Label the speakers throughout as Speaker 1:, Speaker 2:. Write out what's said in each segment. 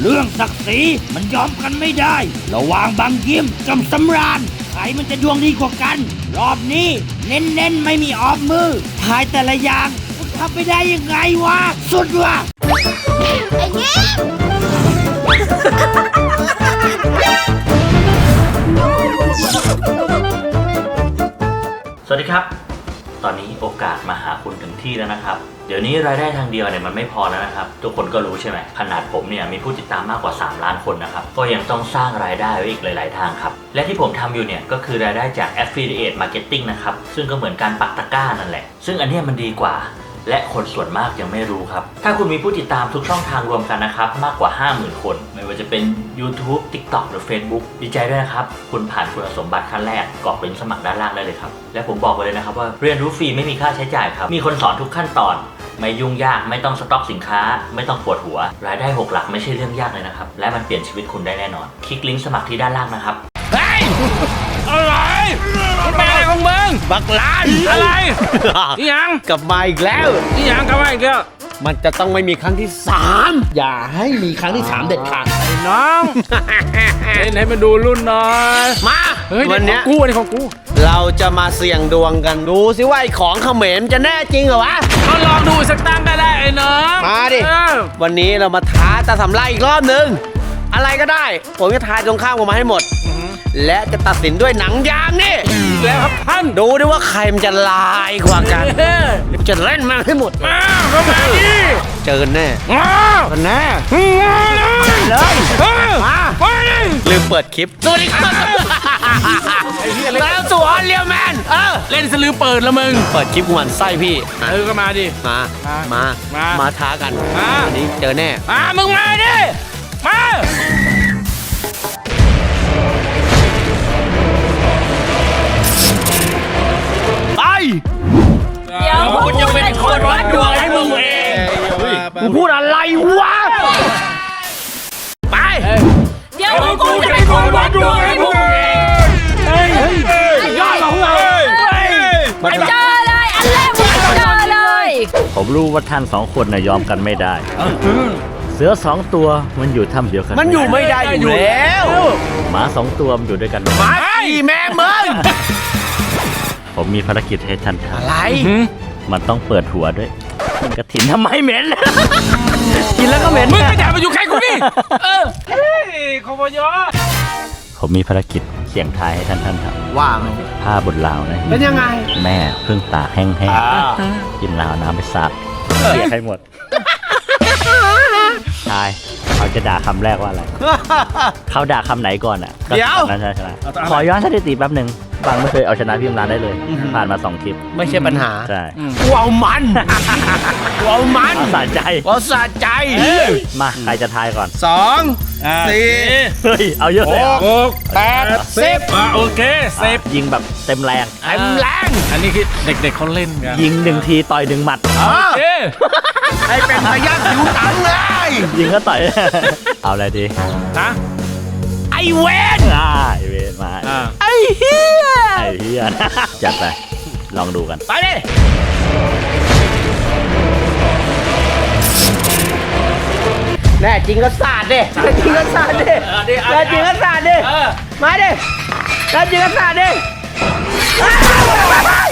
Speaker 1: เรื่องศักดิ์ศรีมันยอมกันไม่ได้ ระหว่างบางยิ้มกับสำราญใครมันจะดวงดีกว่ากัน รอบนี้เน้นๆ ไม่มีออมมือทายแต่ละอย่างมันทำไปได้ยังไงวะ สุดว่ะ
Speaker 2: ไอ้เงี้ย
Speaker 3: สวัสดีครับ ตอนนี้โอกาสมาหาคุณถึง ที่แล้วนะครับ เดี๋ยวนี้รายได้ทางเดียวเนี่ยมันไม่พอแล้วนะครับ ทุกคนก็รู้ใช่ไหมขนาดผมเนี่ยมีผู้ติดตามมากกว่า 3 ล้านคนนะครับ ก็ยังต้องสร้างรายได้ไว้อีกหลาย ๆ ทางครับ และที่ผมทำอยู่เนี่ยก็คือรายได้จาก affiliate marketing นะครับ ซึ่งก็เหมือนการปักตะกร้านั่นแหละ ซึ่งอันนี้มันดีกว่า และคนส่วนมากยังไม่รู้ครับ ถ้าคุณมีผู้ติดตามทุกช่องทางรวมกันนะครับ มากกว่า 50,000 คน ไม่ว่าจะเป็น YouTube TikTok หรือ Facebook ดีใจด้วยนะครับ คุณผ่านคุณสมบัติขั้นแรกกรอกเป็นสมัครด้านล่างได้เลยครับ และผมบอกไว้เลยนะครับว่าเรียนรู้ฟรีไม่มีค่าใช้จ่ายครับ มีคนสอนทุกขั้นตอนไม่ยุ่งยากไม่ต้องสต็อกสินค้า ไม่ต้องปวดหัว รายได้หกหลักไม่ใช่เรื่องยากเลยนะครับ และมันเปลี่ยนชีวิตคุณได้แน่นอน คลิกลิงก์สมัครที่ด้านล่างนะครับ
Speaker 4: เฮ้ย อะไร มันเป็นอะไรของมึง
Speaker 5: บักล้าน
Speaker 4: อะไรอีหยัง
Speaker 5: กลับมาอีกแล้ว
Speaker 4: อีหยังกลับมาอีกแล้ว
Speaker 5: มันจะต้องไม่มีครั้งที่สาม
Speaker 1: อย่าให้มีครั้งที่สามเด็ดขาด
Speaker 4: ไอ้น้องเล่นให้มันดูรุ่นหน่อย
Speaker 5: มา
Speaker 4: เฮ้ย
Speaker 5: วัน
Speaker 4: เนี้
Speaker 5: เนี้
Speaker 4: ย
Speaker 5: ย
Speaker 4: กูอันนี้ของกู
Speaker 5: เราจะมาเสี่ยงดวงกันดูสิว่าไอ้ของเขมรจะแน่จริงเหรอวะ
Speaker 4: ก็ลองดูสักตั้งก็ได้ไอ้น้อง
Speaker 5: มาดิ
Speaker 4: เออ
Speaker 5: วันนี้เรามาท้าตาสำไรอีกรอบหนึ่ง อะไรก็ได้ ผมจะทายตรงข้ามออกมาให้หมด และจะตัดสินด้วยหนังยางนี่
Speaker 4: แล้วครับท่าน
Speaker 5: ดูดิว่าใครมันจะลายกว่ากัน
Speaker 4: เออ
Speaker 5: จะเล่นมันให้หมด
Speaker 4: มาเข้ามาดิ
Speaker 5: เจอกันแน่
Speaker 4: มา
Speaker 5: กันแน่
Speaker 4: มาเลย
Speaker 5: เลย
Speaker 4: เออ
Speaker 5: มา
Speaker 4: ไปดิ
Speaker 5: ลืมเปิดคลิปสวัสดีครับแล้วตัวเรียวแมนเออ
Speaker 4: เล่นสลือเปิดแล้วมึง
Speaker 5: เปิดคลิปกูหมันไส้พี่
Speaker 4: เออก็มาดิ
Speaker 5: มา
Speaker 4: มา
Speaker 5: มา
Speaker 4: มา
Speaker 5: มาท้ากัน
Speaker 4: มา
Speaker 5: วันนี้เจอแน่
Speaker 4: มามึงมาดิ มา
Speaker 5: ไป
Speaker 4: เดี๋ยวกูจะเป็นคนวัดดวงให้มึงเอง
Speaker 5: กูพูดอะไรวะ ไป
Speaker 2: เดี๋ยวกูจะเป็นคนวัดดวงให้พวกมึงเอง
Speaker 4: ยอดของเรา
Speaker 2: เจอเลยอันแรกมึงเจอเลย
Speaker 3: ผมรู้ว่าท่านสองคนนะยอมกันไม่ได้เสือสองตัวมันอยู่ถ้ำเดียวกัน
Speaker 5: มันอยู่ไม่ได้อยู่แล้ว
Speaker 3: หมาสองตัวมันอยู่ด้วยกัน
Speaker 5: มาสิแม่มึง
Speaker 3: ผมมีภารกิจให้ท่านท
Speaker 5: อะไรำ
Speaker 3: มันต้องเปิดหัวด้วยกินกระถินทำไมเหม็น
Speaker 5: กินแล้วก็เหม็น
Speaker 4: มึงก็อย่ามาอยู่ใกล้กูดิเออเฮ้ยขบยอ
Speaker 3: ผมมีภารกิจเสี่ยงทายให้ท่านท่านท
Speaker 5: ว่ามันำ
Speaker 3: ผ้าบนราวนะ
Speaker 5: เป็นยังไง
Speaker 3: แม่เพิ่งตากแห้งๆกินราวน้ำไปสาดเสียให้หมด ทายเขาจะด่าคำแรกว่าอะไร เขาด่าคำไหนก่อนอะก็
Speaker 5: เดี๋ยว
Speaker 3: คำนั้นชนะขอย้อนสถิติแป๊บหนึ่ง บางไม่เคยเอาชนะพี่มรานได้เลยผ่านมาสองคลิป
Speaker 5: ไม่ใช่ปัญหา
Speaker 3: ใช่
Speaker 5: กูเอามันกูเอามัน
Speaker 3: เอาสะใจ
Speaker 5: เอาสะใจ
Speaker 3: มาใครจะทายก่อน
Speaker 5: สองสี่
Speaker 3: เฮ้ยเอาเยอะเลยเหรอ
Speaker 4: หก
Speaker 5: แปดสิบ
Speaker 4: อะโอเคเซฟ
Speaker 3: ยิงแบบเต็มแรง
Speaker 5: เต็มแรง
Speaker 4: อันนี้คือเด็กๆเขาเล่นกัน
Speaker 3: ยิงหนึ่งทีต่อยหนึ่งหมัด
Speaker 5: เออ
Speaker 4: เอ๊ะ
Speaker 5: ให้เป็นพยาธิผิวตังเลย
Speaker 3: ยิงก็ต่อย เอาอะไรดี
Speaker 4: นะ
Speaker 5: ไอ เวน
Speaker 3: อ่าไอเวนมา
Speaker 4: อ่า
Speaker 5: ไอเฮีย
Speaker 3: ไอเฮียนะจัดไปลองดูกัน
Speaker 5: ไปดิแน่จริงก็สาดดิแน่จริงก็สาดดิแน่จริงก็สาดดิ
Speaker 4: เออ
Speaker 5: มาดิแน่จริงก็สาดดิอ้าว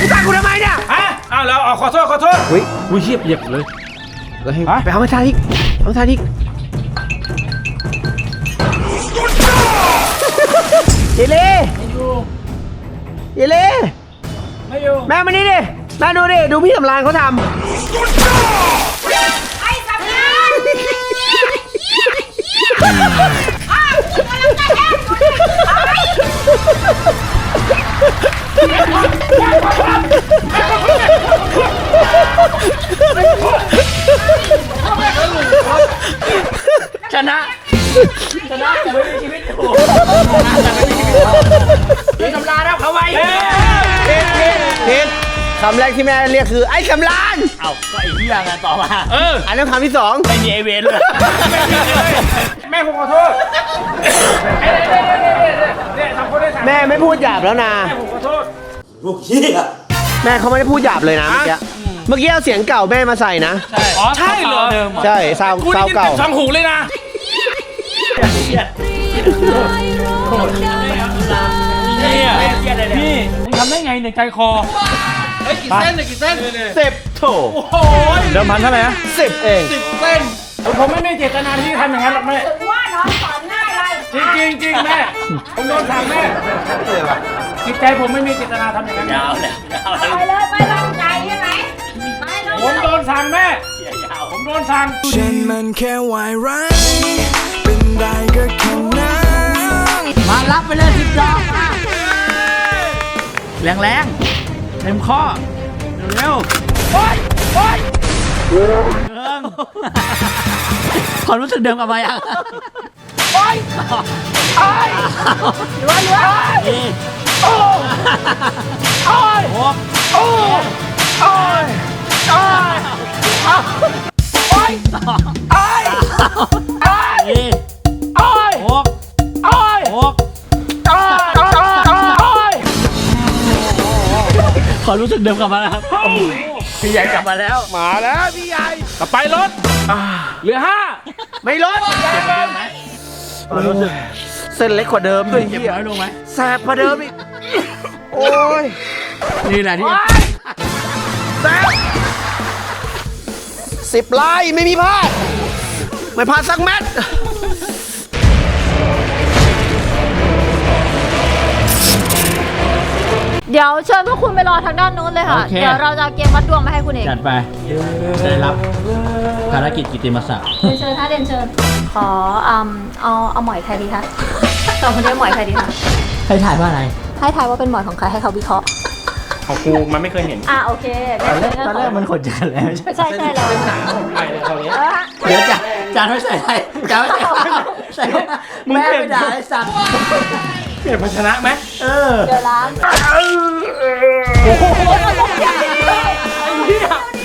Speaker 5: มึงตามกูทำไมเนี่ย
Speaker 4: ฮะอ้าวแล้วอ๋อขอโทษขอโทษ
Speaker 5: เฮ้ย
Speaker 4: อุ้ยเชียบเหยียบเลยฮะ
Speaker 5: ไปเอามาทานอีกเอามาทานอีก เยเล่เยเล่
Speaker 4: ไม่อยู่
Speaker 5: แม่มานี่ดิแม่ดูดิ ดูพี่สำรานเขาท
Speaker 2: ไอ้สำนักอ้าวกูกำลังจะแห้งอยู่เนี่ย
Speaker 3: ชนะ ชนะแต่ไม่มีชีวิตอยู่มีตำราแล้วเขาไว้ำ
Speaker 5: ผิดผิดผิดคำแรกที่แม่เรียกคือ ไอ้สำราน
Speaker 3: เอาก็ไอ้เฮียไงต่อมา
Speaker 4: เออ
Speaker 5: อันนั้นคำที่สอง
Speaker 3: ไม่มีไอเวนเลย
Speaker 4: แม่ผมขอโทษเอ๊ะเอ๊ะเอ๊ะเอ๊ะเอ๊ะเอ๊ะทำคนได้ทำ
Speaker 5: แม่ไม่พูดหยาบแล้วนะ
Speaker 4: แม่ผมขอโทษ
Speaker 5: แม่เขาไม่ได้พูดหยาบเลยนะเมื่อกี้เมื่อกี้เอาเสียงเก่าแม่มาใส่นะ
Speaker 4: อ๋อใช่เหรอ
Speaker 5: ใช่ซาว
Speaker 4: กูได้
Speaker 5: ซาว
Speaker 4: ยิน
Speaker 5: เก่า
Speaker 4: เต็มสองหูเลยนะ เนี่ยพี่มึงทำได้ไงเนี่ยใจคอ
Speaker 5: เฮ้ยกี่เส้นเนี่ยกี่เส้นสิบโถ
Speaker 4: โอ้โหเดิมพันเท่าไหร่นะ
Speaker 5: สิบเอง
Speaker 4: สิบเส้นผมไม่ได้เจตนาที่ทำอย่างนั้นหรอกแม่
Speaker 2: ถึงว่าน้องสอนง่ายเลย
Speaker 4: จริงจริงจริงแม่ผมโดนสั่งแม่จิตใจผมไม่มีเจตนาทำอย่างนั้น
Speaker 3: ยาวเลยยาว
Speaker 2: ไปเลยไม่ต้องใจใช่ไหมไปเลย
Speaker 4: ผมโดนสั่งแม่ผมโดนสั่ง
Speaker 6: ฉันมันแค่วายร้าย แร
Speaker 1: งแรงๆเต็มข้อ เร็วๆโอ้ยโอ้ยเอิงความรู้สึกเดิมกลับมายังโอ้ยโอ้ยเหลือเหลือโอ้โอ้ยหกโอ้ยโอ้ยโอ้ยโอ้ยโอ้ยโอ้ยโอ้ยหกโอ้ยหก ขอรู้สึกเดิมกลับมาแล้วครับ พี่ใหญ่กลับมาแล้ว
Speaker 5: มาแล้วพี่ใหญ่
Speaker 4: ต่อไปรถเหลือห้า
Speaker 5: ไม่ลด
Speaker 1: ขอรู้สึก
Speaker 5: เส้นเล็กกว่าเดิมด้วย
Speaker 1: เจ็บ
Speaker 5: เฮีย
Speaker 1: น้อยลงไหม
Speaker 5: แสบกว่าเดิมอีก โอ้ย
Speaker 1: นี่แหละที่
Speaker 5: แสบสิบลายไม่มีพลาด ไม่พลาดสักเม็ด
Speaker 7: เดี๋ยวเชิญพวกคุณไปรอทางด้านนู้นเลยค่ะเดี๋ยวเราจะเอาเกมวัดดวงมาให้คุณเอง
Speaker 1: จัดไป ได้รับภารกิจกิตติมศักดิ์
Speaker 7: เรียนเชิญค่ะเรียนเชิญ ขออืมเอาเอาหมอยใครดีคะสองคนนี้หมอยใครดีคะ
Speaker 1: ให้ถ่ายว่าอะไร
Speaker 7: ให้ทายว่าเป็นหมอยของใครให้เขาวิเคราะห์
Speaker 4: ของกูมันไม่เคยเห็น
Speaker 7: อะโอเค
Speaker 1: ตอนแรก
Speaker 7: งั้
Speaker 1: ตอนแรกมันขนจักรแล้วใช่
Speaker 7: ใช่ใช่แล้ว
Speaker 4: ไปเลยคราวนี้
Speaker 7: เออฮะ
Speaker 1: เดี๋ยวจานจานไม่ใส่ไทยจานไม่ใส่ข้าวใส่แม่ไปด่าไอ้สัตว์
Speaker 4: เป ลี่ยนภาชนะไหม
Speaker 1: เออ
Speaker 7: เดี๋ยวล้าง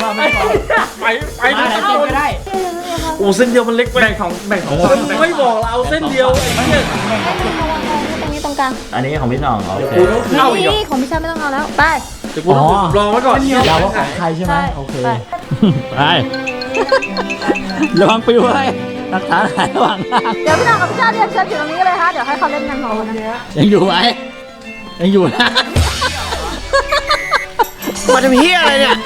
Speaker 1: มาไม่พอ
Speaker 4: ไปไป
Speaker 1: มาไหนเต็มก็ได้
Speaker 4: โอ้เส้นเดียวมันเล็กไปแบ่งของแบ่งของคนไม่บอกเราเอาเส้นเดียวไอ้เนี่ย
Speaker 7: ตรงนี้ตรงกลาง
Speaker 3: อันนี้ของพี่หน้องโอเค
Speaker 4: กูต้องเข้าอีกเหรอ
Speaker 7: นี่ของพี่ชายไม่ต้องเอาแล้วไป
Speaker 4: เดี๋ยวกูต้องรอไว้ก่อน
Speaker 1: เราว่าของใครใช่ไหม
Speaker 7: ใช่
Speaker 1: โอเค
Speaker 7: ไป
Speaker 1: ไประวังปิวไว้ หลักฐานหายระหว่างทาง
Speaker 7: เดี๋ยวพี่น้องกับพี่ชาติเรียนเชิญอยู่ตรงนี้เลยค่ะเดี๋ยวให้เขาเล่นกันสองคนนะ
Speaker 1: ยังอยู่ไหมยังอยู่นะ
Speaker 5: มาทำเฮียอะไรเนี่ย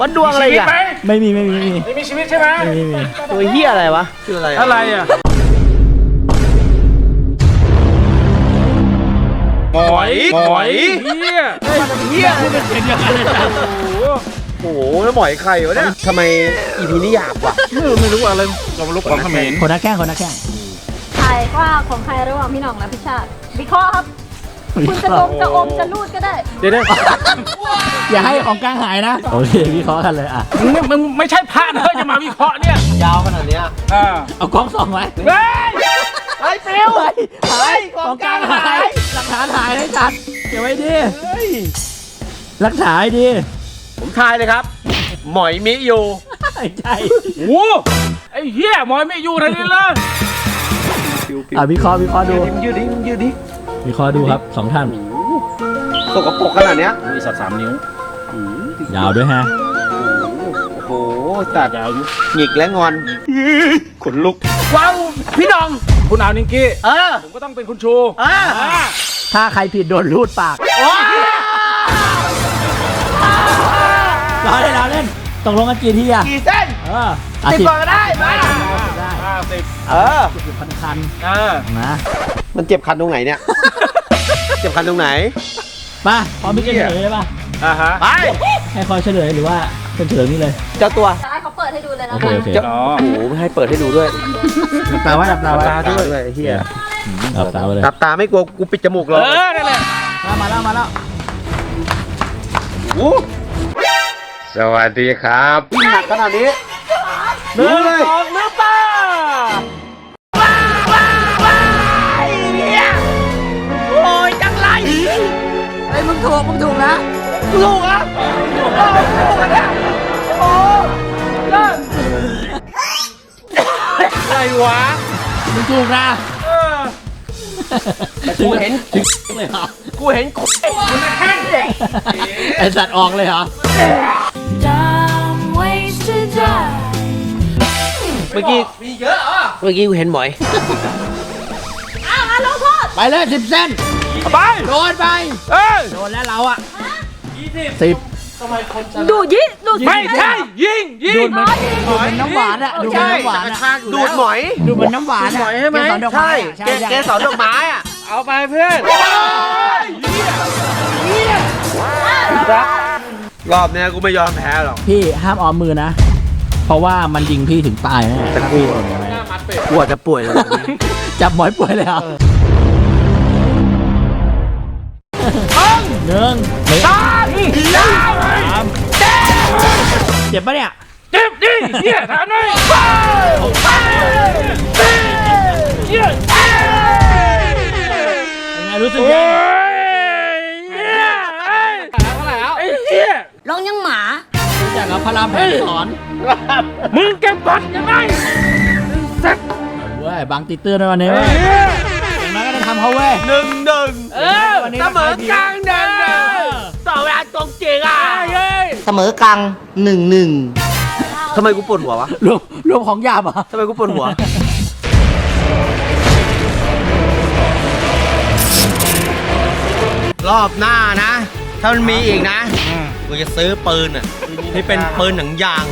Speaker 5: วัดดวงอะไร
Speaker 4: ชีวิต
Speaker 5: กัน
Speaker 4: ไหม
Speaker 1: ไม่มีไม่มีไม่มี
Speaker 4: ไม่มีชีวิตใช่ไหม
Speaker 1: ไม่มีไม่มี
Speaker 5: ตัวเฮียอะไรวะคืออะไร
Speaker 4: อะไรอะหมอยหมอยเฮีย
Speaker 5: เฮีย
Speaker 1: เป็นเดียวกันเลยจ้ะ
Speaker 5: โอ้โหแล้วหมอยใครวะเนี่ยทำไมอีพีนี้หยาบวะ
Speaker 4: ไม่รู้อะไรเรามาลุกของเขมร
Speaker 1: คนนักแข้งคนนักแข้ง
Speaker 7: ทายว่าของใครระหว่างพี่หน้องและพี่ชาติวิเคราะห์ครับ คุณจะลมจะอมจะรูดก็ได้
Speaker 4: เดี๋ยวเดี๋ยว
Speaker 1: อย่าให้ของกลางหายนะ โอเควิเคราะห์กันเลยอะ
Speaker 4: มึงไม่มึงไม่ใช่พระนะจะมาวิเคราะห์เนี่ย
Speaker 5: ยาวขนาดเนี้ย
Speaker 4: อ่า
Speaker 1: เอากล้องส่องไว้
Speaker 4: เฮ้ย
Speaker 5: ไอ้ฟิว
Speaker 1: หายของกลางหาย หลักฐานหายให้จัดเก็บไว้ดีหลักฐานให้ดี
Speaker 5: ผมทายเลยครับ หมอยมิอยู่
Speaker 1: ใช่
Speaker 4: โอ้ไอ้เหี้ยหมอยไม่อยู่ทันทีเลย
Speaker 1: อะวิเคราะห์วิเคราะห์ดู
Speaker 5: ยืดดิยืดดิ
Speaker 1: วิเคราะห์ดูครับสองท่าน
Speaker 5: สกปรกขนาดเนี้ย
Speaker 4: มีสัตว์สามนิ้วยา
Speaker 1: วด้วยฮะ
Speaker 5: โอ้โหตัด
Speaker 4: ยาวอยู่
Speaker 5: หงิกและงอน
Speaker 4: ขนลุก
Speaker 5: ว้าวพี่ดอง
Speaker 4: คุณเอานิงกี้
Speaker 5: เออ
Speaker 4: ผมก็ต้องเป็นคุณชู
Speaker 5: เออ
Speaker 4: อ่า
Speaker 1: ถ้าใครผิดโดนรูดปาก เราเล่นเราเล่นตกลงกันกี่ทีอะ
Speaker 5: กี่เส้น
Speaker 1: เออ
Speaker 5: สิบก่อนก็ได้มา
Speaker 1: ได้
Speaker 4: ห้าสิบ
Speaker 5: เออ
Speaker 1: สิบพันคัน
Speaker 4: อ่า
Speaker 1: นะ
Speaker 5: มันเจ็บคันตรงไหนเนี่ย เจ็บคันตรงไหน
Speaker 1: มาพร้อมที่จะเฉลยเลยป่ะ
Speaker 4: อ่าฮะ
Speaker 5: ไป
Speaker 1: ให้คอยเฉลยหรือว่าเป็นเฉลยนี่เลย
Speaker 5: เจ้าตัว
Speaker 7: จะให้เขาเปิดให้ดูเลยนะ
Speaker 1: โอเค
Speaker 7: คะ
Speaker 1: โอเค
Speaker 5: เจ้า
Speaker 4: อ๋อ
Speaker 5: โอ้โหไม่ให้เปิดให้ดูด้วย
Speaker 1: หลับตาไว้หลับตาไว้
Speaker 5: ตาด้วยไอ้เฮีย
Speaker 1: หลับตาไว้เลย
Speaker 5: ตับตาไม่กลัวกูปิดจมูก
Speaker 4: เอ
Speaker 5: เลย
Speaker 4: อนั่นแหละ
Speaker 1: มามาแล้วมาแล้ว
Speaker 5: สวัสดีครับหนักขนาดนี้
Speaker 4: หนึ่งสองลืมตา
Speaker 5: โอ้ยจังไร
Speaker 1: ไอ้มึงถูกมึงถูกนะ
Speaker 5: ลูกอะลูกอะโอ้เลิศ
Speaker 4: อะไรวะ
Speaker 1: มึงถูกนะ
Speaker 4: เออ
Speaker 5: กูเห็น
Speaker 1: ถึงเลยเหรอ
Speaker 5: กูเห็น
Speaker 1: ไอสัตว์ออกเลยเหรอ
Speaker 5: เมื่อกี้มีเยอะอะเมื่อกี้กูเห็นหมอย
Speaker 7: อ้าวมาลงโทษ
Speaker 1: ไปเลยสิบเส้น
Speaker 4: ไป
Speaker 1: โดนไป
Speaker 4: เอ้ย
Speaker 1: โดนแล้วเราอะสิบ
Speaker 7: ดูดยิดูด
Speaker 4: ไม่ใช่ ยิงยิ
Speaker 1: ดู
Speaker 4: ง
Speaker 1: ดมันดูดมันน้ำหวานอะดูดมันน้ำหวานอะ
Speaker 5: ดูดหมอย
Speaker 1: ดูดมันน้ำหวานอะ
Speaker 5: ใช่ไหม
Speaker 1: เกสรดอกไม้
Speaker 5: ใช่เกเกสรดอกไม้อะ
Speaker 4: เอาไปเพื่อน
Speaker 5: ร อบเนี้ยกูไม่ยอมแพ้หรอก
Speaker 1: พี่ห้ามออมมือนะ เพราะว่ามันยิงพี่ถึงตายแน่แต่กู
Speaker 5: กลัวจะป่วยเลย
Speaker 1: จับหมอยป่วยเลยเหรอะหนึ่งสามเจ็บปะเนี่ย
Speaker 4: เจ็บดิเฮียถามหน่อย
Speaker 1: เป็นไงรู้สึก
Speaker 4: โอ้
Speaker 1: ยัง
Speaker 4: ฮียลอ
Speaker 7: งยังหมา
Speaker 1: รู้จักกับพระรามแผนสอน
Speaker 4: มึงเก็บบัตรยังไงสัก
Speaker 1: เว้ยบางติดเตือนในวันนี้
Speaker 4: เฮี
Speaker 1: เว้ย
Speaker 4: ย
Speaker 1: อย่างน้อยก็ได้ทำเขาเว้ย
Speaker 5: หนึ่งหนึ่ง
Speaker 1: เออวันนี้
Speaker 5: เสมอกลางเดินเดินต่อเวลาตรงจริงอะ
Speaker 4: เฮ้ย
Speaker 5: เสมอกลางหนึ่งหนึ่งทำไมกูปวดหัววะ
Speaker 1: รวมรวมของหยาบเหรอะ
Speaker 5: ทำไมกูปวดหัวรอบหน้านะ ถ้ามันมีอีกนะ กูจะซื้อปืนอะที่เป็นปืนหนังยาง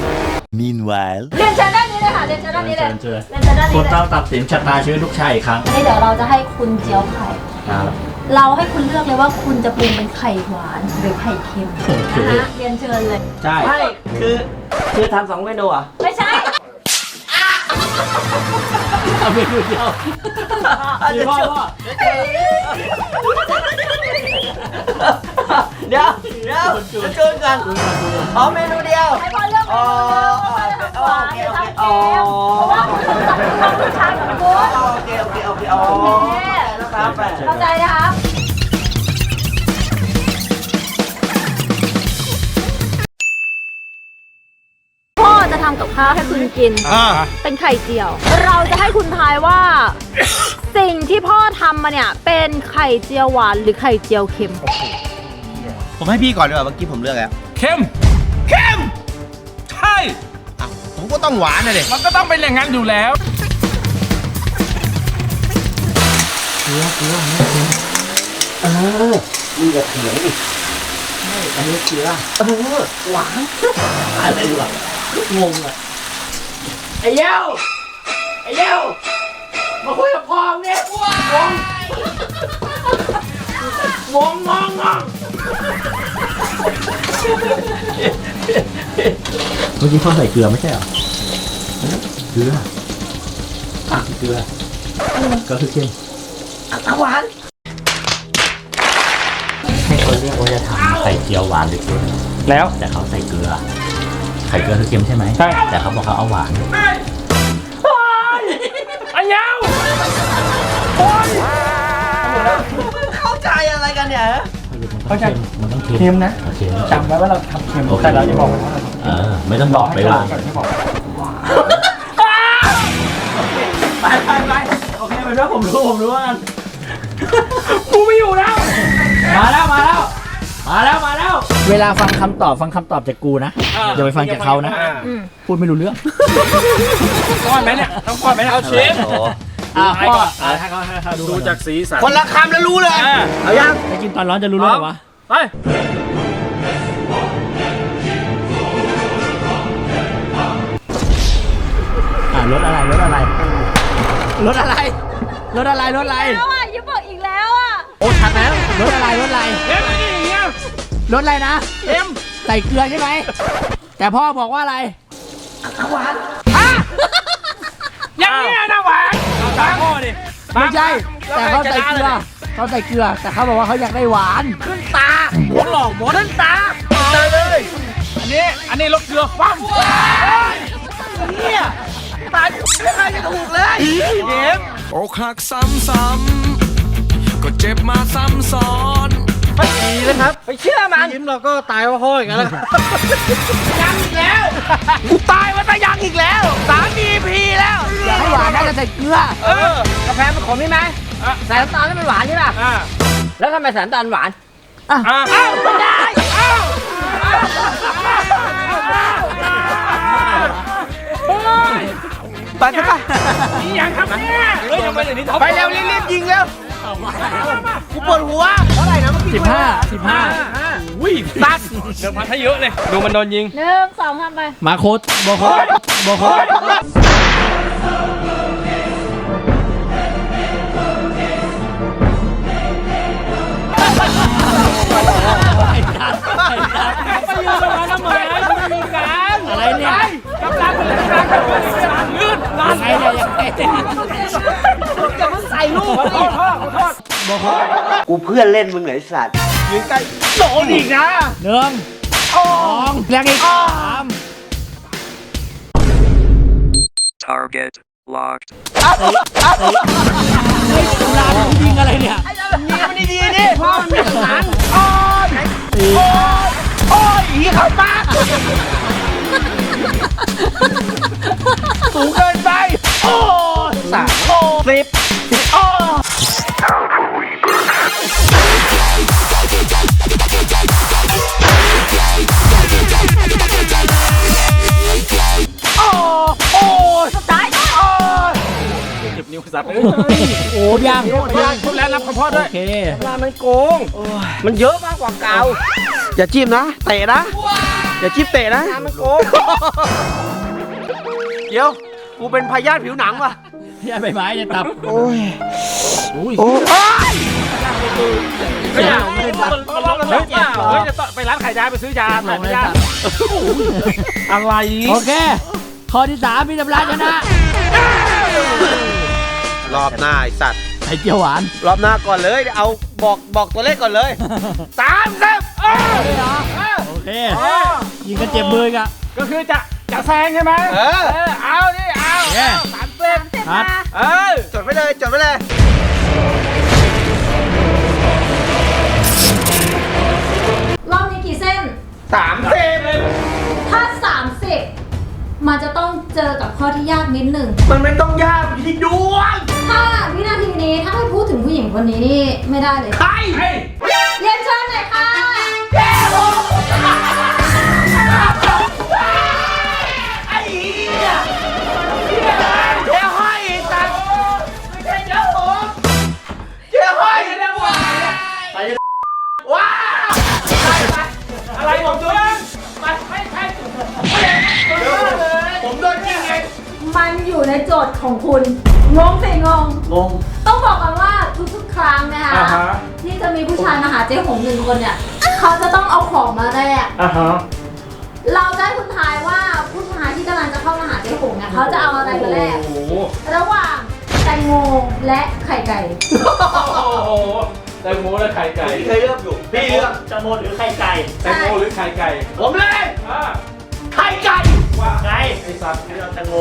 Speaker 6: Meanwhile
Speaker 7: เรียนเชิญด้านนี้เลยค่ะเรียนเชิญด้านนี้เลย
Speaker 1: เชิญ
Speaker 7: เรียนเชิญด้าน
Speaker 1: คุ
Speaker 7: นี้
Speaker 1: ณ
Speaker 7: เลย
Speaker 1: ต้องตัดสินชะตาชีวิตลูกชายอีกครั้ง
Speaker 7: นี่เดี๋ยวเราจะให้คุณเจียวไข่เราให้คุณเลือกเลยว่าคุณจะปรุงเป็นไข่หวานหรือไข่เค็ม
Speaker 1: โอเค
Speaker 7: นะคะเรียนเชิญเลย
Speaker 1: ใช่
Speaker 5: ใช่คือคือทำสองเมนูอะ
Speaker 7: ไม่ใช่
Speaker 1: เอาเมนูเดียวมีพ่อพ่อ
Speaker 5: เดี๋ยวเดี๋ยวจะเกินกันอ๋อเมนูเดียว
Speaker 7: ให้พ่อเลือกเมนูเดียวว่าจะทำหวานหรือทำเค็มเพราะว่าคุณจะทำลูกชายกับคุณ
Speaker 5: โอเคโอเคโอเคอ๋อ
Speaker 7: โอเค
Speaker 5: ครับ
Speaker 7: เข้าใจนะครับพ่อจะทำกับข้าวให้คุณกิน เป็นไข่เจียว เราจะให้คุณทายว่า สิ่งที่พ่อทำมาเนี่ย เป็นไข่เจียวหวานหรือไข่เจียวเค็ม
Speaker 5: ผมให้พี่ก่อนดีกว่าเมื่อกี้ผมเลือกแล้ว
Speaker 4: เข้มเข้มใช่อะ
Speaker 5: ผมก็ต้องหวานนะเด็ก
Speaker 4: มันก็ต้องเป็นอย่างนั้นอยู่แล้วเ
Speaker 1: ลัวกลัวไม่เค็ม
Speaker 5: เอ
Speaker 1: อมีกระเทียมอีกไม่อันนี้เกลือ
Speaker 5: เออหวาน
Speaker 1: อะไรวะงงอะไอ้เย้าไอ้เย้ามาคุยกับพ่อเนี่ยว้างงงงงง เมื่อกี้พ่อใส่เกลือไม่ใช่เหรอเกลืออะเกลือ ก็คือเค็มหวานให้เขาเรียกว่าจะทำไข่เจียวหวานหรือเค็ม
Speaker 4: แล้ว
Speaker 1: แต่เขาใส่เกลือ ไข่เกลือคือเค็มใช่ไหม
Speaker 4: ใช่
Speaker 1: แต่เขาบอกเขาเอาหวาน
Speaker 4: อันยาว
Speaker 5: เข้าใจอะไรกันเนี่ย
Speaker 1: เขาจะมันต้องเค็ม
Speaker 4: เค็มนะ
Speaker 1: โอเค
Speaker 4: จำไว้ว่าเราทำเค็ม
Speaker 1: โอเค
Speaker 4: แต่เราจะบอกว่าเรา
Speaker 1: เออไม่ต้องบอกไปว่า
Speaker 4: ก่อนที่บอก
Speaker 1: ไปไปไปโอเคเป็นว่าผมรู้ผมรู้ว่ากัน
Speaker 4: กูไม่อยู่แล้ว
Speaker 1: มาแล้วมาแล้ว มาแล้วมาแล้ว เวลาฟังคำตอบฟังคำตอบจากกูนะอย่าไปฟังจากเขานะพูดไม่รู้เรื่อง
Speaker 4: ก้อนไหมเนี่ยต้องก้อนไหมเนี่ยเอาเชฟ
Speaker 1: อ่าพ่ออ่าให้เขาให้เขาดู
Speaker 4: ดูจากสีสัน
Speaker 5: คนละคำแล้วรู้เลย
Speaker 4: อ่า
Speaker 5: เอายัง
Speaker 1: จะกินตอนร้อนจะรู้เรื่องเหรอวะ
Speaker 4: ไป
Speaker 1: อ่ารถอะไรรถอะไรรถอะไรรถอะไรรถอะไร
Speaker 7: แล้วอะยิ้มบอกอีกแล้วอะ
Speaker 1: โอ้ชัดแล้วรถอะไรรถอะไร
Speaker 4: เค็มนี่อย่างเงี้ย
Speaker 1: รถอะไรนะ
Speaker 4: เค็ม
Speaker 1: ใส่เกลือใช่ไหม แต่พ่อบอกว่าอะไร
Speaker 4: อย่างเงี้ยนะหวาน เอาตาพ่อดิ
Speaker 1: ไม่ใช่ แต่เขาใส่เกลือเขาใส่เกลือ แต่เขาบอกว่าเขาอยากได้หวาน
Speaker 5: ขึ้นตาหัวหลอกหมดขึ้นตา
Speaker 4: ตาเลย อันนี้ อันนี้รถเกลือฟั่ม
Speaker 5: เนี่ยตายไม่เคยจะถูกเลยเข็ม
Speaker 6: อกหักซ้ำๆก็เจ็บมาซ้ำซ้อน
Speaker 5: ไม่ดีนะครับ ไปเชื่อมันยิ้มเราก็ตายว่าพ่ออย่างนั้นแหละยังอีกแล้ว กูตายว่าแต่ยังอีกแล้ว
Speaker 1: ห้หวานน่าจะใส่เกลือ
Speaker 5: เออกาแฟมันขมใช่ไหมใส่น้ำตาลแล้วมันหวานใช่ป่ะ
Speaker 4: อ่า
Speaker 5: แล้วทำไมใส่น้ำตาลหวาน
Speaker 4: อ่าอ้าวไม่ได้อ้าว
Speaker 5: ไปใช่ป่ะ
Speaker 4: นี่ยังครับเนี่ยเฮ้ยทำไมอย่างนี้
Speaker 5: ไปเร็วรีบๆยิงเร็วกูปวดหัวเท่าไหร่นะเมื่อกี้
Speaker 4: สิบห้าสิบห้าวิ่งตัดเดิมพันให้เยอะเลย ดูมันโดนยิง
Speaker 7: หนึ่งสองทำไป
Speaker 4: มาโคตบอโคตบอโคต ไปยืนตรงนั้นทำไมไม่ยืนกัน
Speaker 1: อะไรเนี่ย
Speaker 4: กำลังเป็นกำลังเป็นลื่นลั่น
Speaker 1: ไงเนี่ยยังไงเนี่ย
Speaker 5: อย่าเพิ่งใส่ลูก
Speaker 4: ขอโทษขอโทษ
Speaker 5: กูเพื่อนเล่นมึงเหนไอสัตว์ยืนใกล้โดนอีกนะ
Speaker 1: หนึ่งสองแรงอีกสาม
Speaker 8: Target locked.
Speaker 1: ลานยิงอะไรเนี่ย
Speaker 5: ยิงมันดีๆดิพ่อมันมีหนังโอ้ยโอ้ยโอ้ยอีเข้าปากสูงเกินไป โอ้ยสามโอ้สิบสิบโอ้
Speaker 7: สั
Speaker 4: ตว์
Speaker 1: โอ้ยัง
Speaker 4: ทุบแล้วรับขอโทษ
Speaker 1: โอ
Speaker 4: ด้วย
Speaker 1: เค
Speaker 5: เวลามันโกง มันเยอะมากกว่าเก่าอย่าจิ้มนะ เตะนะ อย่าจิ้มเตะนะมันโกง เดี๋ยว กูเป็นพยาธิผิวหนังว่ะ
Speaker 1: พี่ใบไม้จะตับ
Speaker 5: โอ้ยโอ้ย
Speaker 4: ไม่อยากไม่ได้ตัดมันร้องกันเฮ้ยเปล่าเฮ้ยจะต้องไปร้านขายยาไปซื้อยาถ่ายพยาธิอะไร
Speaker 1: โอเค ข้อที่สามพี่ตำราชนะ
Speaker 5: รอบหน้าไอสัตว์
Speaker 1: ไข่เจียวหวาน
Speaker 5: รอบหน้าก่อนเลย เอาบอกบอกตัวเลขก่อนเลยสามสิบ
Speaker 1: โอเค ยิงกันเจ็บมืออีกอะ
Speaker 4: ก็คือจะจะแซงใช่ไหม
Speaker 5: เออ
Speaker 4: เออเอาดิเอา
Speaker 1: โอเค
Speaker 4: สามสิบ
Speaker 1: นัด
Speaker 4: เออ
Speaker 5: จดไว้เลยจดไว้เลย
Speaker 7: รอบนี้กี่เส้น
Speaker 5: สามสิบ
Speaker 7: ถ้า30 มันจะต้องเจอกับข้อที่ยากนิดหนึ่ง
Speaker 5: มันไม่ต้องยากอยู่ที่ดวง
Speaker 7: ถ้าวินาทีนี้ถ้าไม่พูดถึงผู้หญิงคนนี้นี่ไม่ได้เลย
Speaker 5: ใคร
Speaker 7: เรียนเชิญหน่อยค่ะ
Speaker 5: เมัน
Speaker 4: อ
Speaker 5: ยู่
Speaker 7: ในโจทย์ของคุณ งงสิงง
Speaker 5: งง
Speaker 7: ต้องบอกกันว่าทุกๆครั้งนะคะ
Speaker 4: อ่าฮะ
Speaker 7: ที่จะมีผู้ชายมาหาเจ๊หงหนึ่งคนเนี่ยเขาจะต้องเอาของมาแลก
Speaker 4: อ่าฮะ
Speaker 7: เราจะให้คุณทายว่าผู้ชายที่กำลังจะเข้ามาหาเจ๊หงเนี่ยเขาจะเอาอะไรมาแลก
Speaker 4: โอ้โห
Speaker 7: ระหว่างแตงโมและไข่ไก่
Speaker 4: โอ้โหแตงโมและไข่ไก่
Speaker 5: พี่เคยเลือกอยู่ พี่เลือก
Speaker 3: จะหมดหรือไข่ไก่
Speaker 4: แตงโมหรือไข่ไก่
Speaker 5: ผมเลย
Speaker 4: อ่า
Speaker 5: ไข่ไก่
Speaker 4: ว่า
Speaker 3: ไก่
Speaker 4: ไอ้สัตว์
Speaker 3: เราแตงโม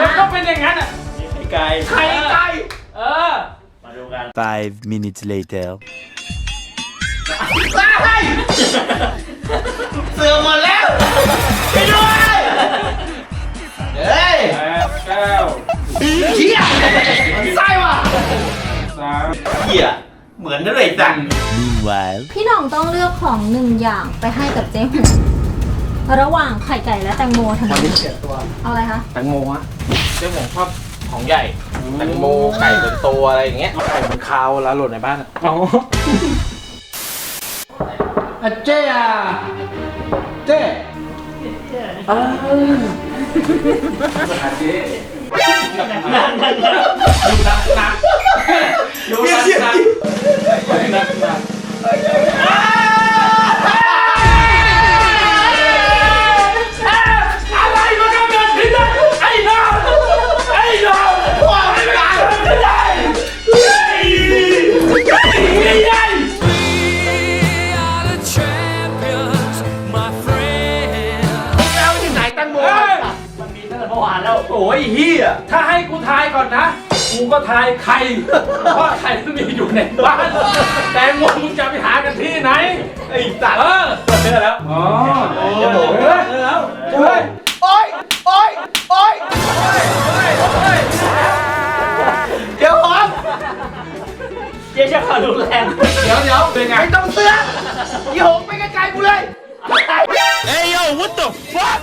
Speaker 4: มันก็เป็นอย่างนั้นอะ
Speaker 3: นี่ไข่ไก่
Speaker 5: ไข่ไก่
Speaker 4: เออ
Speaker 3: มาดูกัน
Speaker 6: Five minutes later.
Speaker 5: ไก่เสือหมดแล้วไปด้วยเฮ้ย
Speaker 4: แปดเก้า
Speaker 5: เฮียมันไส้ว่ะ
Speaker 4: สาม
Speaker 5: เฮียเหมือนนั่นเลยจัง
Speaker 6: Meanwhile.
Speaker 7: พี่หน่องต้องเลือกของหนึ่งอย่างไปให้กับเจ๊หง ระหว่างไข่ไก่และแตงโมทั้งนั้นเอาอะไรคะ
Speaker 5: แตงโมฮะเจ้าของชอบของใหญ่แตงโมไก่เป็นตัวอะไรอย่างเงี้ยไก่มันคาวแล้วหล่นในบ้านอะ
Speaker 4: อ๋อ
Speaker 5: อะเจ๊อะเจ๊
Speaker 4: ดูหนักหนักดูหนักหนักดูหนักหนักหนักหนัก อ้
Speaker 5: ยเฮีย
Speaker 4: ถ้าให้กูทายก่อนนะ กูก็ทายไข่ เพราะไข่มันมีอยู่ในบ้าน แต่งงมึงจะไปหากันที่ไหน
Speaker 5: ไอ้สัตว์
Speaker 4: เออเจอแล้ว อ๋อโอ้โหเจอแล้วเฮ้ย
Speaker 5: โอ้ยโอ้ยโอ้ยเดี๋ยวผม
Speaker 3: เจ๊จะขอดูแรง
Speaker 4: เดี๋ยวเดี๋ยวเป็นไง
Speaker 5: ไม่ต้องเตือนยี่หงไปไกลๆกูเลย
Speaker 6: Hey yo, what the fuck?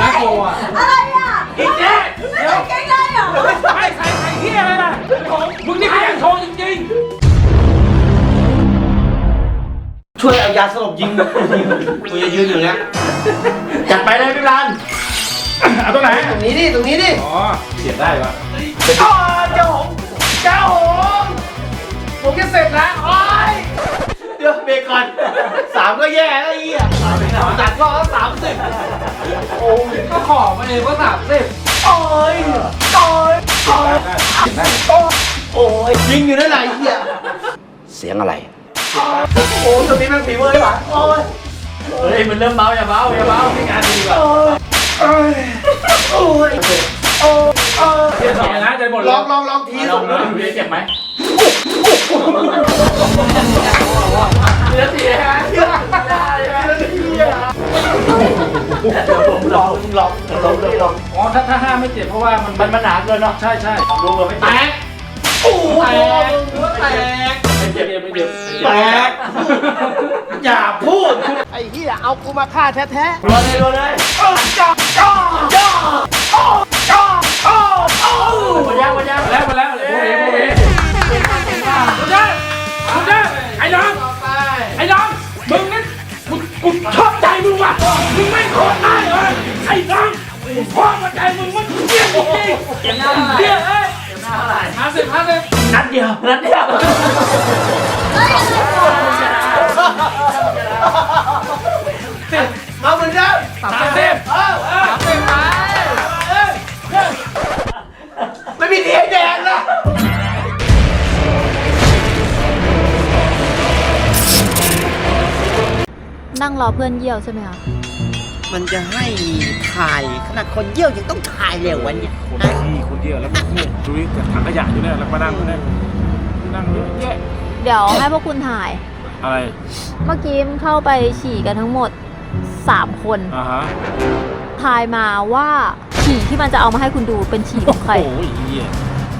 Speaker 4: น่ากลัว
Speaker 7: อะอะไรอะ
Speaker 5: อีกแล้ว
Speaker 7: ไม่ใส่เกงในเหรอ
Speaker 4: ใม่ใส่ใส่เที่ยอะไรล่ะของมึงนี่ขยันทองจริงๆ ช่ว
Speaker 5: ยเอายาสลบยิงกูจะยืนอยู่เนี้ย
Speaker 3: จัดไปเลยพี่รัน
Speaker 4: เอาตรงไหน
Speaker 5: ตรงนี้ดิตรงนี้ดิ
Speaker 4: อ๋อเสียบได้ปะ
Speaker 5: เจ้าหงเจ้าหงผมจะเสร็จแล้วโอ้ย เดี๋ยวเบรกก่อนสามก็แย่แล้วไอ้เหี้ยจากรอบแล้วสามสิบโอ้ย
Speaker 4: ก็ขอมาเองว่าสามสิบ
Speaker 5: โอ้ยโอ้ยโอ้ยโอ้ยยิงอยู่นั่นแหละไอ้เหี้ย
Speaker 1: เสียงอะไร
Speaker 5: โอ้ยตรงนี้มันฝีมือเลยวะโอ้ย
Speaker 3: เฮ้ยมันเริ่มเมาอย่าเมาอย่าเมาพี่งานดีกว่า
Speaker 5: โอ้ยโอ้ยโอ้ยโอ้ย
Speaker 4: เสียสองนะใจหมด
Speaker 5: ล
Speaker 4: แล้
Speaker 5: อ
Speaker 4: ว
Speaker 5: งลองลองที
Speaker 3: ลองดูดิเจ็บไหม เนื้อเสียเนื้อผมลองลองลองเลยลอง
Speaker 4: อ๋อถ้าถ้าห้าไม่เจ็บเพราะว่ามัน
Speaker 3: มันหนาเกินเนาะ
Speaker 4: ใช่ใช่
Speaker 3: ดูมันไม่
Speaker 5: แต
Speaker 3: ก
Speaker 5: กโอ้ยหัวแตก
Speaker 4: ไม่เจ็บไม่เจ็บ
Speaker 5: แตกอย่าพูดไอ้เหี้ยเอากูมาฆ่าแท้ๆ
Speaker 3: รัวเลยรัวเลย
Speaker 5: จ้าจ้า
Speaker 4: พ่อมาใจมึงมันเยี่ยมจริง
Speaker 3: เจ็บหน้า
Speaker 4: ๆเยี่ยมเอ้ย
Speaker 3: เจ็บหน้าเท่าไหร่
Speaker 4: ห้าสิบห้าสิบ
Speaker 3: นัดเดียวนัดเดียว
Speaker 5: มาเหมือนเดิม
Speaker 4: สามสิบ
Speaker 5: เออ
Speaker 4: สามสิบไป
Speaker 5: ไม่มีทีให้แดงนะ
Speaker 7: นั่งรอเพื่อนเยี่ยวใช่ไหมคะ
Speaker 1: มันจะให้ถ่ายขนาดคนเยี่ยวยังต้องถ่ายเร็ววันเนี้ย
Speaker 4: ที่คนเดียวแล้วเนี่ยดูดิถังขยะอยู่เนี่ยแล้วมานั่งเนี่ยนั่งเยอะแยะ
Speaker 7: เดี๋ยวให้พวกคุณถ่าย
Speaker 4: อะไร
Speaker 7: เมื่อกี้มันเข้าไปฉี่กันทั้งหมด 3 คน
Speaker 4: อ่าฮะ
Speaker 7: ทายมาว่าฉี่ที่มันจะเอามาให้คุณดูเป็นฉี่ของใคร
Speaker 4: โอ้ยเหี้ย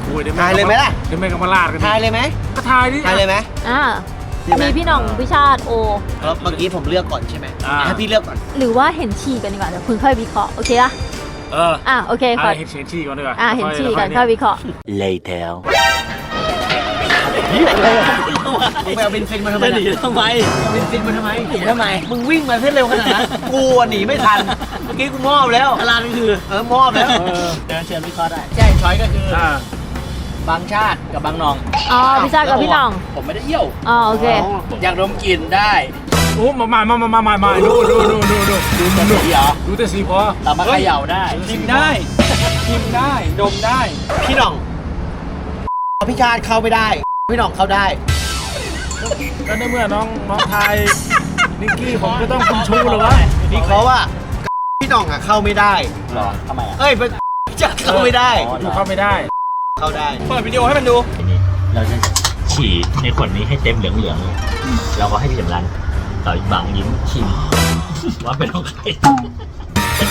Speaker 4: โอ้ยได้
Speaker 1: ถ่ายเลยไหมล่ะ
Speaker 4: ได้แม่งก็มาลาดกัน
Speaker 1: ถ่ายเลยไหม
Speaker 4: ก็ถ่ายดิ
Speaker 1: ถ่ายเลยไหม
Speaker 7: อ่า
Speaker 1: ใช่ไหม
Speaker 7: มีพี่หน่องพี่ชาติโอ
Speaker 1: แล้วเมื่อกี้ผมเลือกก่อนใช่ไหม
Speaker 4: อ่า
Speaker 1: ให้พี่เลือกก่อน
Speaker 7: หรือว่าเห็นฉี่กันดีกว่าเดี๋ยวคุณค่อยวิเคราะห์โอเคปะ
Speaker 4: เออ
Speaker 7: อะโอเค
Speaker 4: อะ
Speaker 7: ขอ
Speaker 4: เห็นเห็นชี้ก่อนดีกว่า
Speaker 7: อะเห็นฉี่กัน
Speaker 4: แล้ว
Speaker 7: ค่
Speaker 4: ค่
Speaker 7: อ
Speaker 4: อยย
Speaker 7: วิเคราะห์
Speaker 1: later มึงไปเอาบินฟินมาทำไมหนีทำไมบินฟินมาทำไมหนีทำไม มึงวิ่งมาเส้นเร็วขนาดนั้น กูอะหนีไม่ทัน เมื่อกี้กูมอบแล้วพลานก็คือ เออมอบแล้ว เดินเชิญวิเคราะห์ได้แจ้งช้อยก็คือ
Speaker 4: อ่า
Speaker 1: บางชาติกับบางนอง
Speaker 7: อ๋อพี่ชาติกับพี่หน่อง
Speaker 1: ผมไม่ได้เยี่ยว
Speaker 7: อ๋อโอเค
Speaker 1: อยากดมกลิ่นได้
Speaker 4: โอ้มามามามามามามาดูดูดูดูดูดู
Speaker 1: แต่สีเหรอ
Speaker 4: ดูแต่สีพอ
Speaker 1: แต่มาเขย่าได้
Speaker 4: ชิมได้ชิมได้ ดมได้
Speaker 1: พี่หน่อง พี่ชาติเข้าไม่ได้ พี่หน่องเข้าได้
Speaker 4: แล้วในเมื่อน้องน้องไทยนิกกี้ผมก็ต้องคุณชูเหรอวะ
Speaker 1: นี่เขาว่าพี่หน่องอะเข้าไม่ได้
Speaker 3: หรอทำไมอะ
Speaker 1: เอ้ยมันจะเข้าไม่ได้
Speaker 4: ดูเข้าไม่ได้
Speaker 1: เข้าได้
Speaker 5: เปิดวิดีโอให้มันดู
Speaker 3: เราจะฉี่ในขวดนี้ให้เต็มเหลืองๆเลยแล้วก็ให้พี่สำรันต่อยบังยิ้มชิมว่าเป็นของใคร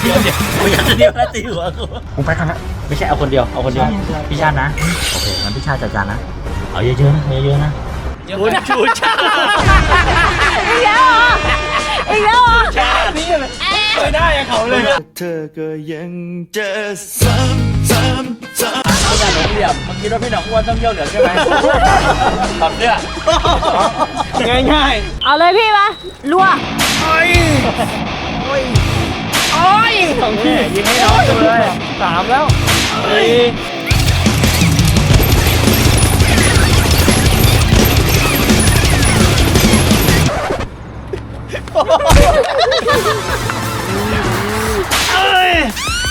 Speaker 3: เดียวเดียวกูอยากจะเดียวแล้วตีหัวกูมึงไปกันนะไม่ใช่เอาคนเดียวเอาคนเดียวพี่ชาตินะโอเคงั้นพี่ชาติจัดการนะเอาเยอะๆนะเยอะๆนะ
Speaker 1: คุณชูชา
Speaker 7: อีกแล้วเหรออีกแล้วเหรอ
Speaker 4: ไม่ได้อะเขาเลย
Speaker 6: เธอก็ยังจะซ้ำซ้ำซ้ำ
Speaker 3: ไม่ใช่หลงเหลี่ยมมึงคิดว่าพี่หนองอ้วนต้องเยี่ยวเหลืองใช่ไหมถอดเสื้อ
Speaker 1: ง่าย
Speaker 7: เอาเลยพี่มารัว
Speaker 3: ยิงให้น้องดูเลย
Speaker 4: สามแล้ว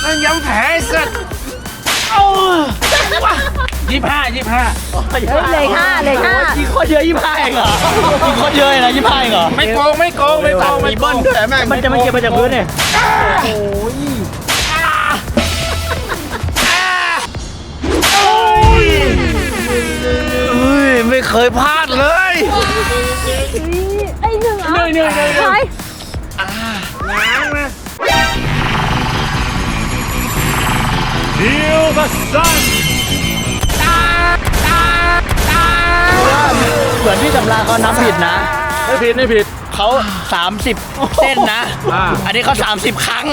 Speaker 5: นั่นย้ำแผลเสร็จ
Speaker 4: ยี่ห้ายี่ห้า
Speaker 7: เฮ้ยเลยห้าเลยห้า
Speaker 1: ๆกี่คนเยอะยี่ห้าเองเหรอกี่คนเยอะนะยี่ห้าเองเหรอ
Speaker 4: ไม่โกงไม่โกงไม่โกงไม่
Speaker 1: มี
Speaker 4: โก
Speaker 1: เบิ้
Speaker 4: ง
Speaker 1: ลด้วยแม่ง
Speaker 3: มันจะมาเก็บมาจากพื้นเนี่ย
Speaker 1: เฮ้ยไม่เคยพลาดเลย
Speaker 7: ไอ้หนื่อยเห
Speaker 4: นึ่งหนึ่งหนึ่ง
Speaker 7: ใช่
Speaker 4: ดิวบัสซัน
Speaker 1: เหมือนพี่สำราเขานับผิดนะ
Speaker 4: ไม่ผิดไม่ผิด
Speaker 1: เขา 30 เส้นนะ
Speaker 4: อ่า
Speaker 1: อันนี้เขา30 ครั้ง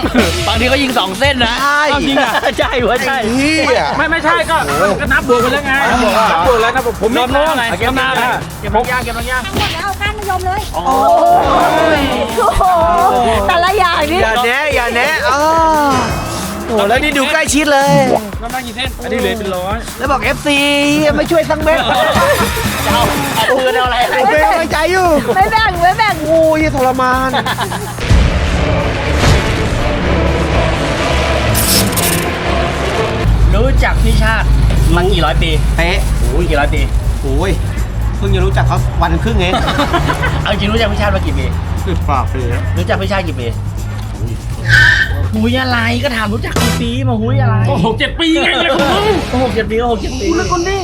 Speaker 1: บางทีก็ยิง 2 เส้นนะ
Speaker 5: ใช่
Speaker 4: เอาจริงอะ
Speaker 1: ใช่หัวใช่
Speaker 5: เฮีย
Speaker 4: ไม่ไม่ใช่ก็ก็นับบวกไปแล้วไงนับบวกแล้วนะผมมีโน้ไงเก็บหน้าเลยเก็บน้ำยางเก็บน้ำยาง
Speaker 2: หมดแล้วเอาก้านมะยมเลย
Speaker 7: โอ้โหแต่ละอย่างนี่
Speaker 5: อย่าแนะอย่าแนะอ๋อ โอ้แล้วนี่ดูใกล้ชิดเลย
Speaker 4: น้ำยางกี่เส้นอันนี้เหลือเป็นร้อย
Speaker 5: แล้วบอก FC ไม่ช่วยสักเม็ด
Speaker 1: เอาเอาปืนเอาอะไร
Speaker 5: ผมเป็นกำลังใจอยู่
Speaker 7: ไม่แบ่งไม่แบ่ง
Speaker 5: โอ้ยทรมาน
Speaker 1: รู้จักพี่ชาติมากี่ร้อยปี
Speaker 5: เป๊ะ
Speaker 1: โอ้ยกี่ร้อยปี
Speaker 5: โอ้ยเพิ่งจะรู้จักเขาวันครึ่งเอง
Speaker 1: เอาจริงรู้จักพี่ชาติมากี่ปี
Speaker 5: สิบกว่าปี
Speaker 1: รู้จักพี่ชาติกี่ปี หุยอะไรก็ถามรู้จักกี่ปีมาหุยอะไร
Speaker 4: ก็หกเจ็ดปีไงเนี่ยคุณ
Speaker 1: ก็หกเจ็ดปีก็หกเจ็ดปี
Speaker 4: คุณคนนี้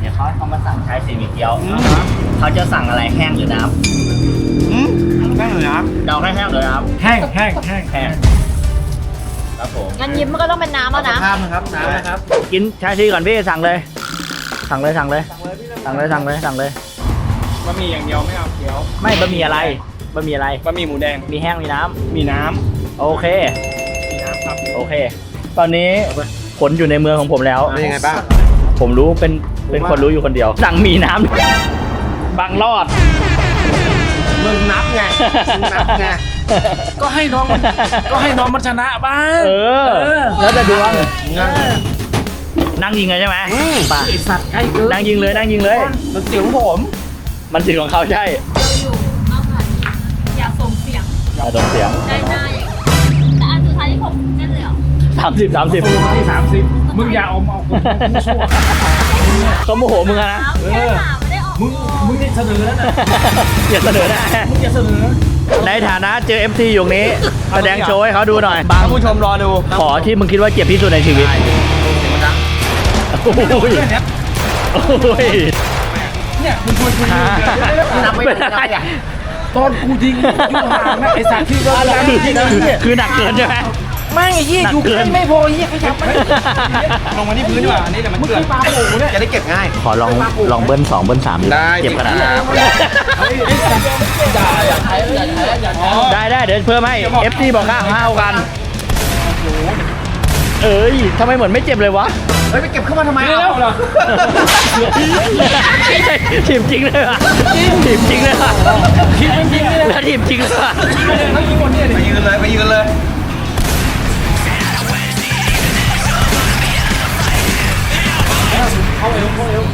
Speaker 1: เนี่ยเขาเขามาสั่งใช้สีหมีเกี๊ยวเขาจะสั่งอะไรแห้งหรือน้
Speaker 5: อืมได้เลยนะำ
Speaker 1: เดาแค่แห้งหรือน้
Speaker 4: แห้งแห้งแห้งำ
Speaker 1: แห้งครับผม
Speaker 7: งั้นยิ้มมันก็ต้องเป็นน้ำแล้วนะ
Speaker 5: ข้ามนะครับน้ำนะครับ
Speaker 1: กินชาชีก่อนพี่สั่งเลย สั่งเลยสั่งเลยสั่งเลยสั่งเลยสั่งเลย
Speaker 4: บะหมี่อย่างเดียวไม่เอาเกี๊ยว
Speaker 1: ไม่บะหมี่อะไรบะหมี่อะไร
Speaker 4: บะหมี่หมูแดง
Speaker 1: มีแห้งมีน้ำ
Speaker 4: มีน้
Speaker 1: โอเคำ
Speaker 4: มีน้ำครับ
Speaker 1: โอเค ตอนนี้ผลอยู่ในเมืองของผมแล้ว
Speaker 5: เป็นยังไงบ้าง
Speaker 1: ผมรู้เป็นเป็นคนรู้อยู่คนเดียวสั่งมีน้ำบางรอด
Speaker 5: มึงนับไงมึงนับไง
Speaker 4: ก็ให้น้องมันก็ให้น้องมันชนะบ้าง
Speaker 1: เออ
Speaker 4: เออ
Speaker 1: แล้วจะดวงนั่งยิงเลยใช่ไหมป่ะ
Speaker 4: ไอสัตว์ใกล้เกิน
Speaker 1: นั่งยิงเลยนั่งยิงเลย
Speaker 5: มันเสียงผม
Speaker 1: มันสิทธิ์ของเขาใช่
Speaker 7: อยู่มากกว่านี้อย่าส่งเสียง
Speaker 1: อย่าโดนเสียง
Speaker 7: ได้หน้า
Speaker 1: สามสิบสามสิบ
Speaker 4: ที่สามสิบมึงอย่าเอาเอาคนผู้ชั่ว
Speaker 1: เขาโมโหมึงอะนะ
Speaker 7: เอาแค่หาไม่ได้ออก
Speaker 4: มึงมึงได้เสนอแล้วนะ
Speaker 1: อย่าเสนอหน้า
Speaker 4: มึงอย่าเสนอ
Speaker 1: ในฐานะเจอ FC อยู่นี้ แสดงโชว์ให้เขาดูหน่อย บาง
Speaker 5: ท่านผู้ชมรอดู
Speaker 1: ขอที่มึงคิดว่าเจ็บที่สุดในชีวิตโอ้ยโอ้ย
Speaker 4: เนี่ยมึงชวนคุยอยู่เนี่ย
Speaker 1: นับไม่ได้อะ
Speaker 4: ตอนกูยิงอยู่ห่างนะไอสัตว์ที่เราเรา
Speaker 1: คือ
Speaker 4: ยิงนะ
Speaker 1: คือหนักเกินใช่ไหม
Speaker 4: ไม่ไอ้เหี้ยอยู่
Speaker 1: หนักเกิน
Speaker 4: ไม่พอไอ้เหี้ยขยับไม่
Speaker 5: ลงมาที่พื้นดีกว่าอันนี้เดี๋ยวมัน
Speaker 4: มึง
Speaker 5: เกลื่อน
Speaker 4: คือปลาโป่งเนี่ย
Speaker 5: จะได้เก็บง่าย
Speaker 1: ขอลองลองเบิ้ลสองเบิ้ลสามดิ
Speaker 5: ได้
Speaker 1: เจ็บขนาดนั้น
Speaker 5: อย่าอย่าใช้อย่าใช้อย่าใช้
Speaker 1: ได้ได้เดี๋ยวเพิ่มให้ FC บอกค่าห้าวกัน เอ้ยทำไมเหมือนไม่เจ็บเลยวะ
Speaker 5: เฮ้ยไปเก็บขึ้นมาทำไม
Speaker 4: ไม่แล้วเหรอ
Speaker 1: ทีมจริงเลยว่ะทีมจริงเลยว่ะ
Speaker 4: คิดจริงๆเลย
Speaker 1: แล้วทีมจริงเลยว่ะ
Speaker 4: ทั้งกี่คนเนี่ย
Speaker 5: ไปยืนเลย ไปยืนเลย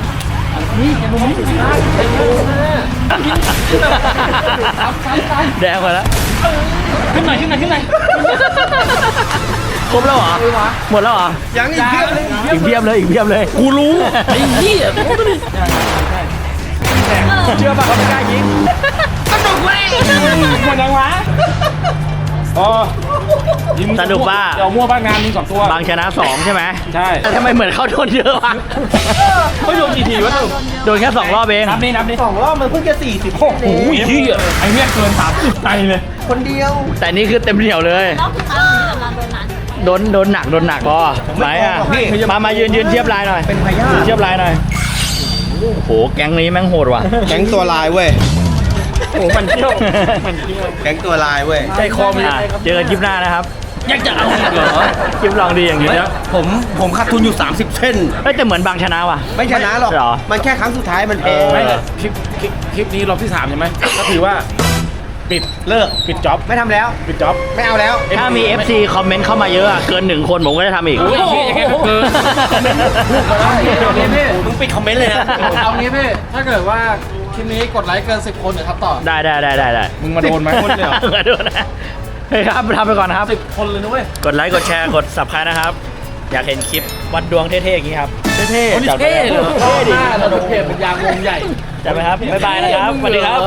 Speaker 1: แดงไปแล้ว
Speaker 4: ขึ้นหน่อยขึ้นหน่อยขึ้นหน่อย
Speaker 1: ครบแล้วเหรอหมดแล้วเหรอ
Speaker 5: ยังอีกเพียบเลย
Speaker 1: อีกเพียบเลยอีกเพียบเลยกูรู้
Speaker 4: ไอ้เหี้ย
Speaker 1: เชื่อป่ะเขาไม่กล้ายิง
Speaker 4: หมดยังวะ อ๋อยิง
Speaker 1: สนุกป่ะ
Speaker 4: เดี๋ยวมั่วบ้างงานมีสองตัว
Speaker 1: บางชนะสองใช่ไหม
Speaker 4: ใช่
Speaker 1: แต่ทำไมเหมือนเขาโดนเยอะวะ
Speaker 4: ไม่โดนกี่ทีวะสรุป
Speaker 1: โดนแค่สองรอบเอง
Speaker 4: นับดินับดิ
Speaker 5: สองรอบมันเพิ่งจะสี่สิบ
Speaker 4: โอ้โหเหี้ยไอ้เนี่ยเกินสามสิบใจเลย
Speaker 5: คนเดียว
Speaker 1: แต่นี่คือเต็มเหนียวเลย
Speaker 7: รอบสุดท้ายของสำหรับโดนนั้น
Speaker 1: โดนโดนหนักโดนหนักพอไหนอะ
Speaker 5: พี่
Speaker 1: มามายืนยืนเทียบลายหน่อย
Speaker 5: เป็นพยา
Speaker 1: ยืน
Speaker 5: ธิ
Speaker 1: เทียบลายหน่อยโอ้โหแก๊งนี้แม่งโหดว่ะ
Speaker 5: แก๊งตัวลายเว้ย
Speaker 4: โอ้โหมันเที่ยวมันเที่ยว
Speaker 5: แก๊งตัวลายเว้ย
Speaker 4: ใจคอมัน
Speaker 1: อะเจอกันคลิปหน้านะครับ
Speaker 4: ยังจะเอาอีกเหรอ
Speaker 1: คลิปลองดีอย่างนี้
Speaker 5: เฮ้ย
Speaker 1: นะ
Speaker 5: ผมผมขาดทุนอยู่ 30 เส้น
Speaker 1: เอ้ยแต่เหมือนบางชนะว่ะ
Speaker 5: ไม่ชนะหรอก
Speaker 1: เหรอ
Speaker 5: มันแค่ครั้งสุดท้ายมันแพ้
Speaker 1: เออ
Speaker 4: ไม่คลิปคลิปคลิปนี้รอบที่สามใช่ไหมก็ถือว่า ปิด
Speaker 5: เลิก
Speaker 4: ปิดจ็อบ
Speaker 5: ไม่ทำแล้ว
Speaker 4: ปิดจ็อบ
Speaker 5: ไม่เอาแล้ว
Speaker 1: ถ้ามี FC คอมเมนต์เข้ามาเยอะอะเกินหนึ่งคนผมก็จะทำอีก
Speaker 4: โอ้ยเหี้ยยังไงก็เกิน
Speaker 5: มึงปิดคอมเมนต์เลยนะ
Speaker 9: เอางี้พี่ ถ้าเกิดว่า คลิปนี้กดไลค์เกิน 10 คนเดี๋ยวทับต่อ
Speaker 1: ได้ได้ได้ได้ได้
Speaker 4: มึงมาโดนไหมคนเลยเหรอ
Speaker 1: มาโดนนะเฮ้ยครับทำไปก่อนนะครับ
Speaker 4: สิบคนเลยนะเว้ย
Speaker 1: กดไลค์กดแชร์กด subscribe นะครับ อยากเห็นคลิปวัดดวงเท่ๆอย่างนี้ครับ เท่
Speaker 4: โอ้นี่
Speaker 1: ๆจัดไป
Speaker 4: เท่เลยเหรอ
Speaker 1: เท่ดิ
Speaker 9: หน้าเราโดนเพจเป็นยางวงใหญ่
Speaker 1: จัดไปครับ บ๊ายบายนะครับ สวัสดีครับ